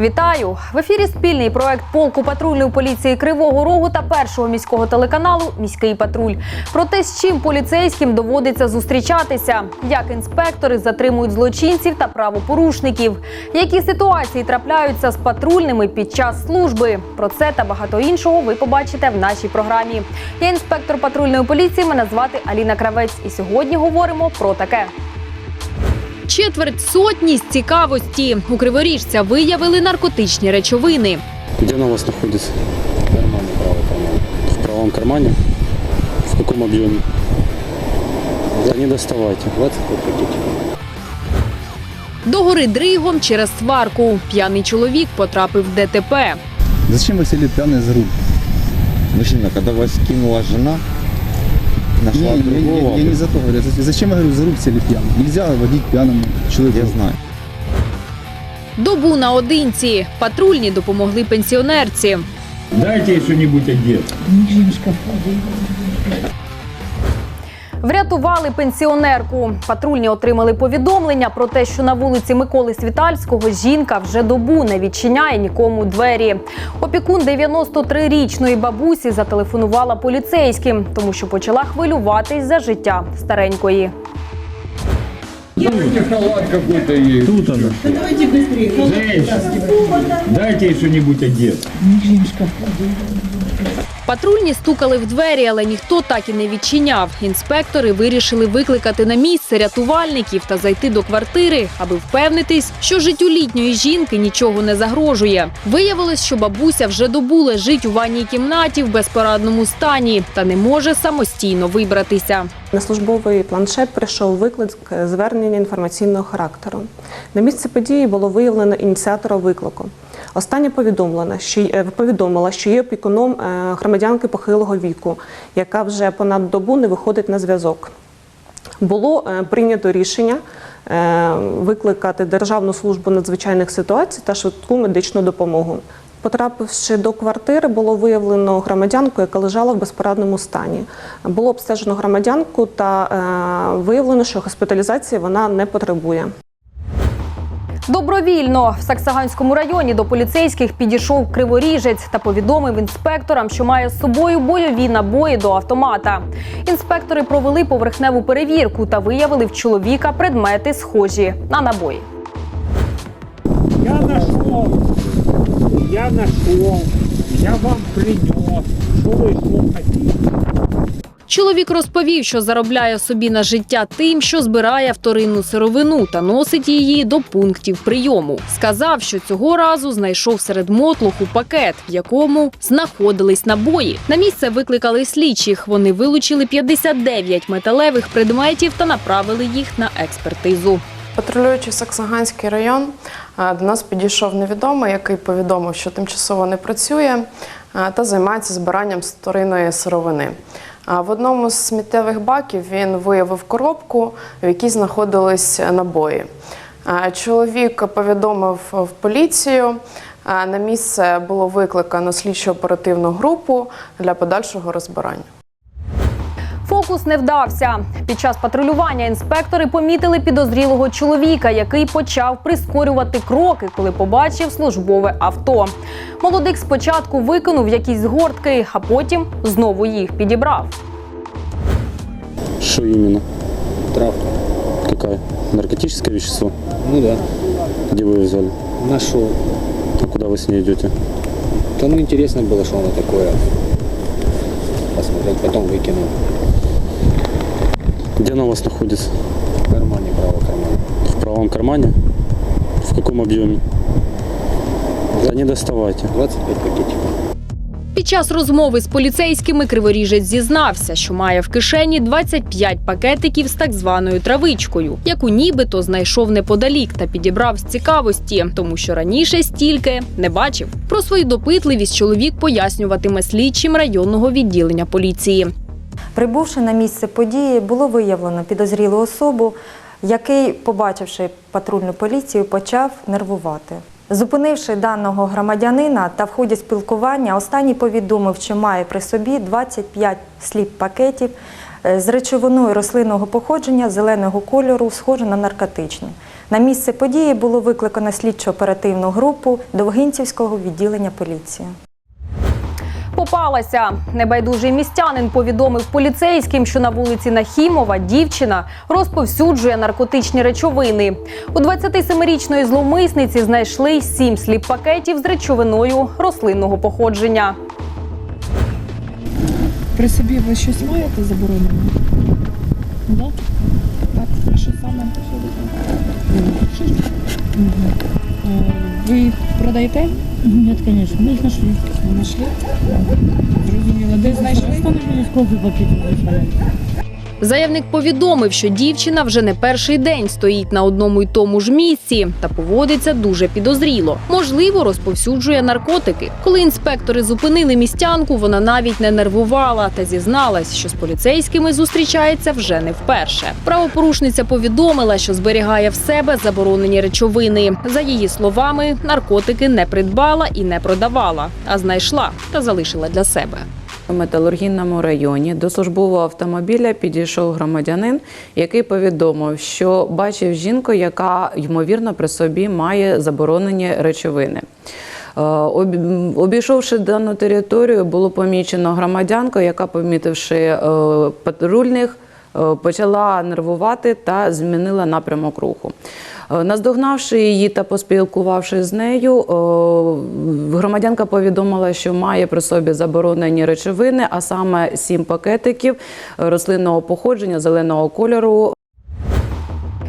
Вітаю! В ефірі спільний проект полку патрульної поліції Кривого Рогу та першого міського телеканалу Міський патруль. Про те, з чим поліцейським доводиться зустрічатися, як інспектори затримують злочинців та правопорушників, які ситуації трапляються з патрульними під час служби. Про це та багато іншого ви побачите в нашій програмі. Я інспектор патрульної поліції. Мене звати Аліна Кравець. І сьогодні говоримо про таке. Четверть сотні з цікавості у Криворіжця виявили наркотичні речовини. Где она у вас находится? В кармане правый карман. В правом кармане? В каком объеме? Да не доставайте. 25 пакетиков. До гори дригом через сварку. П'яний чоловік потрапив в ДТП. Зачем вы сели пьяный за руль? Мужчина, когда вас кинула жена, нашла Не, я, другого, я- я не за то говорю. За- Зачем я говорю, за руль сели пьяным? Нельзя водить пьяному человеку. я знаю. Добу наодинці. Патрульні допомогли пенсіонерці. Дайте что-нибудь одеть. Врятували пенсіонерку. Патрульні отримали повідомлення про те, що на вулиці Миколи Світальського жінка вже добу не відчиняє нікому двері. Опікун 93-річної бабусі зателефонувала поліцейським, тому що почала хвилюватись за життя старенької. Дайте халат какой-то ей. Тут она. Давайте быстрее. Женщина, дайте ей что-нибудь одеть. Патрульні стукали в двері, але ніхто так і не відчиняв. Інспектори вирішили викликати на місце рятувальників та зайти до квартири, аби впевнитись, що життю літньої жінки нічого не загрожує. Виявилось, що бабуся вже добу лежить у ванній кімнаті в безпорадному стані та не може самостійно вибратися. На службовий планшет прийшов виклик звернення інформаційного характеру. На місці події було виявлено ініціатора виклику. Остання повідомлена, що е, повідомила, що є опікуном е, громадянки похилого віку, яка вже понад добу не виходить на зв'язок. Було е, прийнято рішення викликати Державну службу надзвичайних ситуацій та швидку медичну допомогу. Потрапивши до квартири, було виявлено громадянку, яка лежала в безпорадному стані. Було обстежено громадянку та виявлено, що госпіталізації вона не потребує. Добровільно в Саксаганському районі до поліцейських підійшов криворіжець та повідомив інспекторам, що має з собою бойові набої до автомата. Інспектори провели поверхневу перевірку та виявили в чоловіка предмети, схожі на набої. Я нашел, я нашел, я вам принес. Вы что хотите? Чоловік розповів, що заробляє собі на життя тим, що збирає вторинну сировину та носить її до пунктів прийому. Сказав, що цього разу знайшов серед мотлуху пакет, в якому знаходились набої. На місце викликали слідчих. Вони вилучили 59 металевих предметів та направили їх на експертизу. Патрулюючи Саксаганський район, до нас підійшов невідомий, який повідомив, що тимчасово не працює та займається збиранням вторинної сировини. В одному з сміттєвих баків він виявив коробку, в якій знаходились набої. Чоловік повідомив в поліцію. На місце було викликано слідчо-оперативну групу для подальшого розбирання. Фокус не вдався. Під час патрулювання інспектори помітили підозрілого чоловіка, який почав прискорювати кроки, коли побачив службове авто. Молодик спочатку викинув якісь згортки, а потім знову їх підібрав. Что именно? Травка. Какая? Наркотическое вещество? Ну да, Где вы ее взяли? нашел. А куда вы с ней идете? Да ну интересно было, что оно такое. Посмотреть, потом выкинул. Где она у вас находится? В кармане правый карман. В правом кармане? В каком объеме? Да не доставайте. 25 пакетиков. Під час розмови з поліцейськими криворіжець зізнався, що має в кишені 25 пакетиків з так званою травичкою, яку нібито знайшов неподалік та підібрав з цікавості, тому що раніше стільки не бачив. Про свою допитливість чоловік пояснюватиме слідчим районного відділення поліції. Прибувши на місце події, було виявлено підозрілу особу, який, побачивши патрульну поліцію, почав нервувати. Зупинивши даного громадянина та в ході спілкування, останній повідомив, що має при собі 25 сліп пакетів е, з речовиною рослинного походження зеленого кольору, схоже на наркотичну. На місце події було викликано слідчо-оперативну групу Довгинцівського відділення поліції. Попалася. Небайдужий містянин повідомив поліцейським, що на вулиці Нахімова дівчина розповсюджує наркотичні речовини. У 27-річної зловмисниці знайшли сім сліп-пакетів з речовиною рослинного походження. При собі ви щось маєте заборонене? Да? Так, що саме? Е, Ви продаєте? Нет, конечно. Мы их нашли. Знайшли? Зрозуміло. Де знайшли? Там кофе попить. Заявник повідомив, що дівчина вже не перший день стоїть на одному й тому ж місці та поводиться дуже підозріло. Можливо, розповсюджує наркотики. Коли інспектори зупинили містянку, вона навіть не нервувала та зізналась, що з поліцейськими зустрічається вже не вперше. Правопорушниця повідомила, що зберігає в себе заборонені речовини. За її словами, наркотики не придбала і не продавала, а знайшла та залишила для себе. У металургійному районі до службового автомобіля підійшов громадянин, який повідомив, що бачив жінку, яка ймовірно при собі має заборонені речовини. Е, Обійшовши дану територію, було помічено громадянку, яка, помітивши е, патрульних, е, почала нервувати та змінила напрямок руху. Е, Наздогнавши її та поспілкувавшись з нею, е, громадянка повідомила, що має при собі заборонені речовини, а саме сім пакетиків рослинного походження зеленого кольору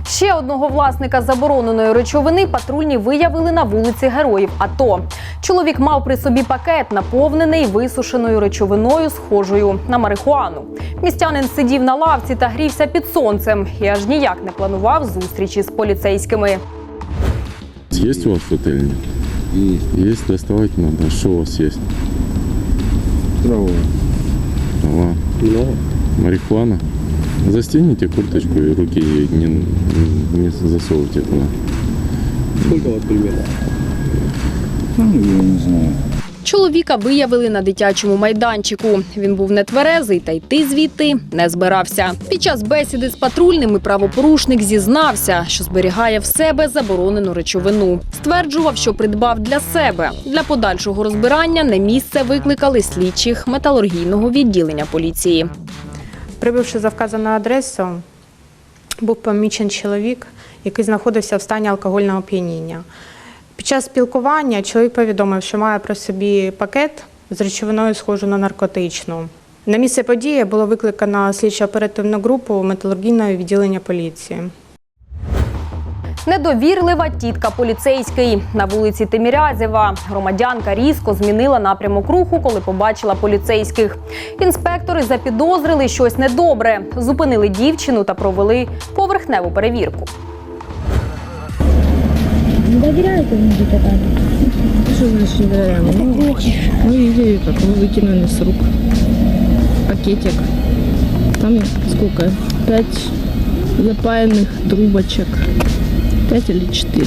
Ще одного власника забороненої речовини патрульні виявили на вулиці Героїв АТО. Чоловік мав при собі пакет, наповнений висушеною речовиною, схожою на марихуану. Містянин сидів на лавці та грівся під сонцем і аж ніяк не планував зустрічі з поліцейськими. Есть у вас в отеле? Есть. Есть, доставать надо. Что у вас есть? Здорово. Трава. Много. Марихуана. Застегните курточку и руки не, не засовывайте туда. Сколько вас примерно? Ну, я не знаю. Чоловіка виявили на дитячому майданчику. Він був нетверезий та йти звідти не збирався. Під час бесіди з патрульними правопорушник зізнався, що зберігає в себе заборонену речовину. Стверджував, що придбав для себе. Для подальшого розбирання на місце викликали слідчих металургійного відділення поліції. Прибувши за вказану адресу, був помічений чоловік, який знаходився в стані алкогольного п'яніння. Під час спілкування чоловік повідомив, що має при собі пакет з речовиною, схожу на наркотичну. На місце події було викликано слідчо-оперативну групу металургійного відділення поліції. Недовірлива тітка поліцейський на вулиці Тимірязєва. Громадянка різко змінила напрямок руху, коли побачила поліцейських. Інспектори запідозрили щось недобре, зупинили дівчину та провели поверхневу перевірку. Не довіряєте мені катати? Що значить не довіряємо? Ну, ми видели, викинули з рук пакетик. Там скільки? П'ять запаяних трубочок. 5 или 4?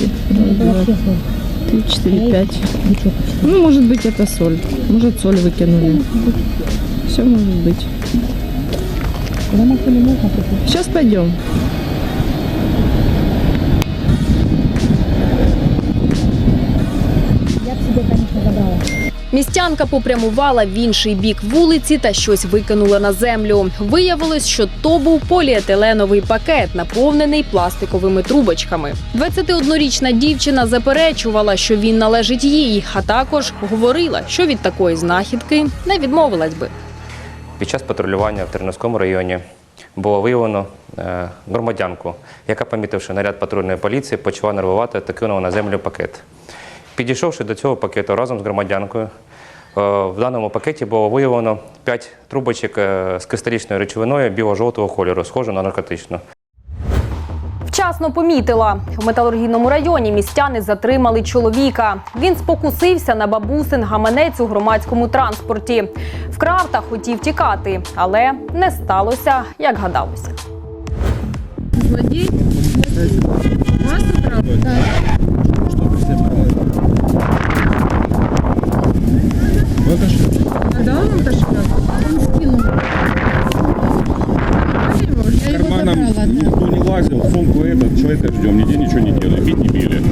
3, 4, 5. Ну, может быть, это соль. Может, соль выкинули. Все может быть. Сейчас пойдем. Містянка попрямувала в інший бік вулиці та щось викинула на землю. Виявилось, що то був поліетиленовий пакет, наповнений пластиковими трубочками. 21-річна дівчина заперечувала, що він належить їй, а також говорила, що від такої знахідки не відмовилась би. Під час патрулювання в Тернівському районі було виявлено е, громадянку, яка, помітивши наряд патрульної поліції, почала нервувати та кинула на землю пакет. Підійшовши до цього пакету разом з громадянкою, е, в даному пакеті було виявлено 5 трубочок е, з кристалічною речовиною біло-жовтого кольору, схожу на наркотичну. Вчасно помітила. В металургійному районі містяни затримали чоловіка. Він спокусився на бабусин гаманець у громадському транспорті. Вкрав та хотів тікати, але не сталося, як гадалося. Наташа? Да, Наташа. Он скинул. Я его Карманом забрала, да. никто не лазил, сумку этот, человека ждем, нигде ничего не делали, бить не били.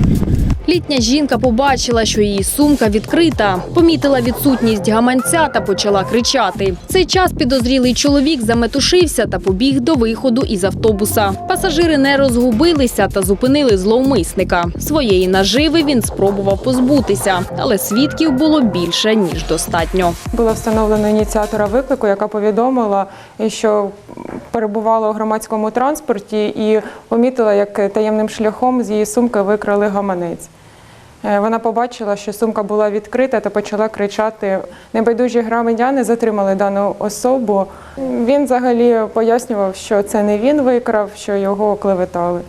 Літня жінка побачила, що її сумка відкрита, помітила відсутність гаманця та почала кричати. Цей час підозрілий чоловік заметушився та побіг до виходу із автобуса. Пасажири не розгубилися та зупинили зловмисника. Своєї наживи він спробував позбутися, але свідків було більше ніж достатньо. Було встановлено ініціатора виклику, яка повідомила, що перебувала у громадському транспорті і помітила, як таємним шляхом з її сумки викрали гаманець. Е, Вона побачила, що сумка була відкрита та почала кричати. Небайдужі громадяни затримали дану особу. Він взагалі пояснював, що це не він викрав, що його клеветали.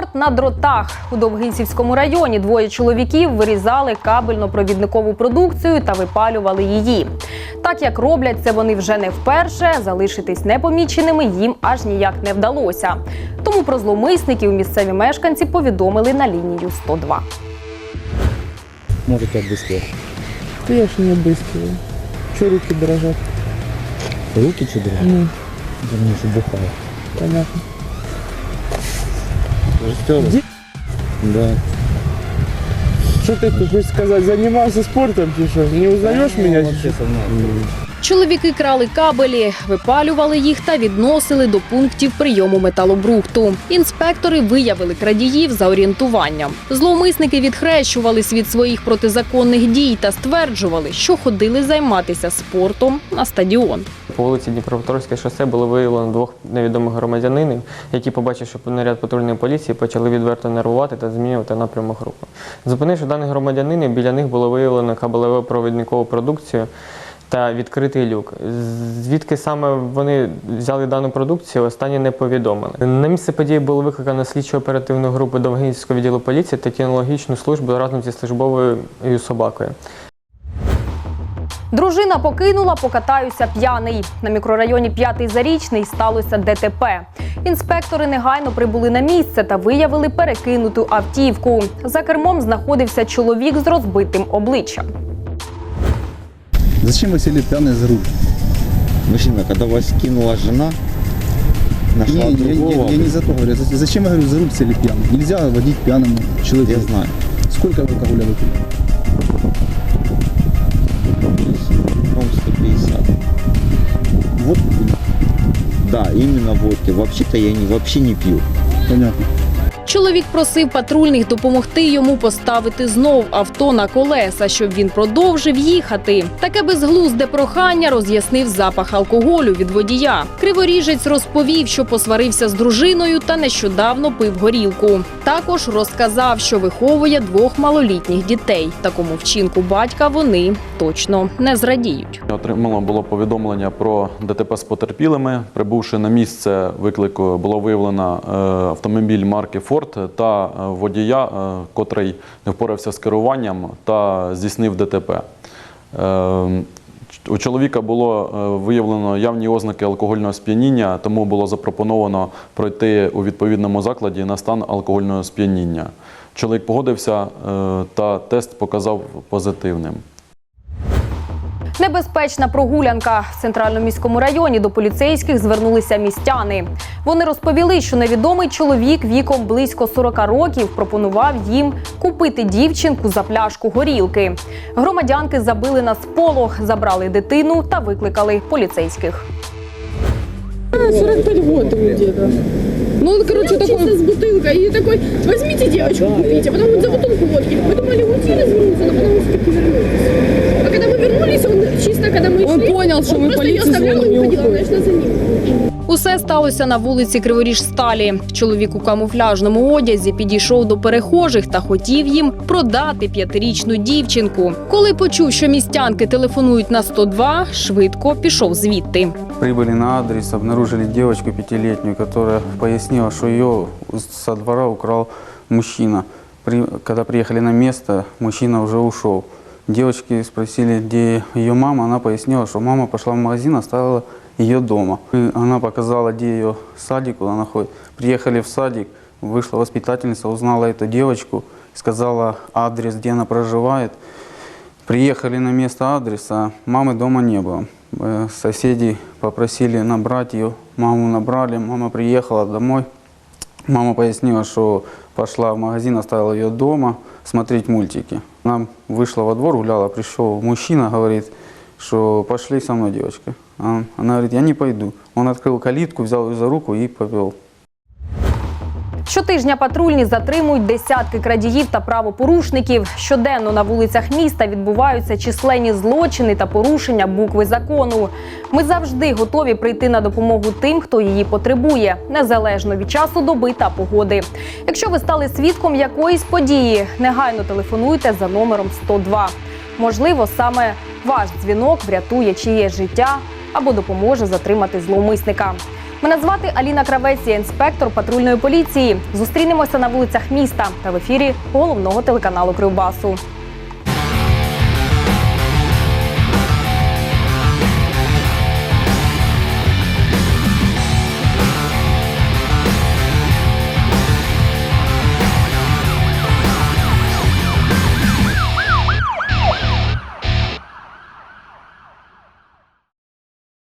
Спорт на дротах у Довгинцівському районі двоє чоловіків вирізали кабельно-провідникову продукцію та випалювали її. Так як роблять це вони вже не вперше, залишитись непоміченими їм аж ніяк не вдалося. Тому про зловмисників місцеві мешканці повідомили на лінію 102. Може, як быстрее. Та я ж не обыскиваю. Чого руки дрожать? Руки чи дрожат? Ну, Думаю, що бухаю. понятно. Растер? Да. Что ты тут сказать? Занимался спортом що? Не узнаєш мене? чи що? Чоловіки крали кабелі, випалювали їх та відносили до пунктів прийому металобрухту. Інспектори виявили крадіїв за орієнтуванням. Зловмисники відхрещувались від своїх протизаконних дій та стверджували, що ходили займатися спортом на стадіон. По вулиці Дніпропетровське шосе було виявлено двох невідомих громадянинів, які, побачивши наряд патрульної поліції, почали відверто нервувати та змінювати напрямок руху. Зупинивши даних громадянинів, біля них було виявлено кабелеву провідникову продукцію та відкритий люк. Звідки саме вони взяли дану продукцію, останні не повідомили. На місце події було викликано слідчо-оперативну групу Довгинського відділу поліції та кінологічну службу разом зі службовою собакою. Дружина покинула, покатаюся п'яний. На мікрорайоні П'ятий Зарічний сталося ДТП. Інспектори негайно прибули на місце та виявили перекинуту автівку. За кермом знаходився чоловік з розбитим обличчям. Зачем вы сели пьяный за руль? Мужчина, когда вас кинула жена, нашла Не, я, другого. я- я не за то говорю. За- Зачем, я говорю, за руль сели пьяным? Нельзя водить пьяному человеку. Я знаю. Сколько вы алкоголя выпили? По-моему, 150. Вот Да, именно водки. Вообще-то я не, вообще не пью. Понятно. Чоловік просив патрульних допомогти йому поставити знов авто на колеса, щоб він продовжив їхати. Таке безглузде прохання роз'яснив запах алкоголю від водія. Криворіжець розповів, що посварився з дружиною та нещодавно пив горілку. Також розказав, що виховує двох малолітніх дітей. Такому вчинку батька вони точно не зрадіють. Отримано було повідомлення про ДТП з потерпілими. Прибувши на місце виклику, було виявлено е, автомобіль марки Форд та е, водія, е, котрий не впорався з керуванням та здійснив ДТП. У чоловіка було е, виявлено явні ознаки алкогольного сп'яніння, тому було запропоновано пройти у відповідному закладі на стан алкогольного сп'яніння. Чоловік погодився е, та тест показав позитивним. Небезпечна прогулянка в центральному міському районі до поліцейських звернулися містяни. Вони розповіли, що невідомий чоловік віком близько 40 років пропонував їм купити дівчинку за пляшку горілки. Громадянки забили на сполох, забрали дитину та викликали поліцейських. 45 год ему где-то. Ну, он, короче, такой... с бутылкой и такой, возьмите девочку, купите. Потом он за бутылку водки. Мы думали уйти развернуться, но потом все-таки вернулись. уходим. она шла за ним. Усе сталося на вулиці Криворіж Сталі. Чоловік у камуфляжному одязі підійшов до перехожих та хотів їм продати п'ятирічну дівчинку. Коли почув, що містянки телефонують на 102, швидко пішов звідти. Прибыли на адрес, обнаружили девочку пятилетнюю, которая пояснила, что ее со двора украл мужчина. При- когда приехали на место, мужчина уже ушел. Девочки спросили, где ее мама. Она пояснила, что мама пошла в магазин, оставила ее дома. И она показала, где ее садик, куда она находится. Приехали в садик, вышла воспитательница, узнала эту девочку, сказала адрес, где она проживает. Приехали на место адреса, мамы дома не было. Э, Соседи попросили набрать ее, маму набрали, мама приехала домой. Мама пояснила, что пошла в магазин, оставила ее дома смотреть мультики. Она вышла во двор, гуляла, пришел мужчина, говорит, что пошли со мной, девочка. Она говорит, я не пойду. Он открыл калитку, взял ее за руку и повел. Щотижня патрульні затримують десятки крадіїв та правопорушників. Щоденно на вулицях міста відбуваються численні злочини та порушення букви закону. Ми завжди готові прийти на допомогу тим, хто її потребує, незалежно від часу доби та погоди. Якщо ви стали свідком якоїсь події, негайно телефонуйте за номером 102. Можливо, саме ваш дзвінок врятує чиєсь життя або допоможе затримати зловмисника. Мене звати Аліна Кравець, я інспектор патрульної поліції. Зустрінемося на вулицях міста та в ефірі головного телеканалу Кривбасу.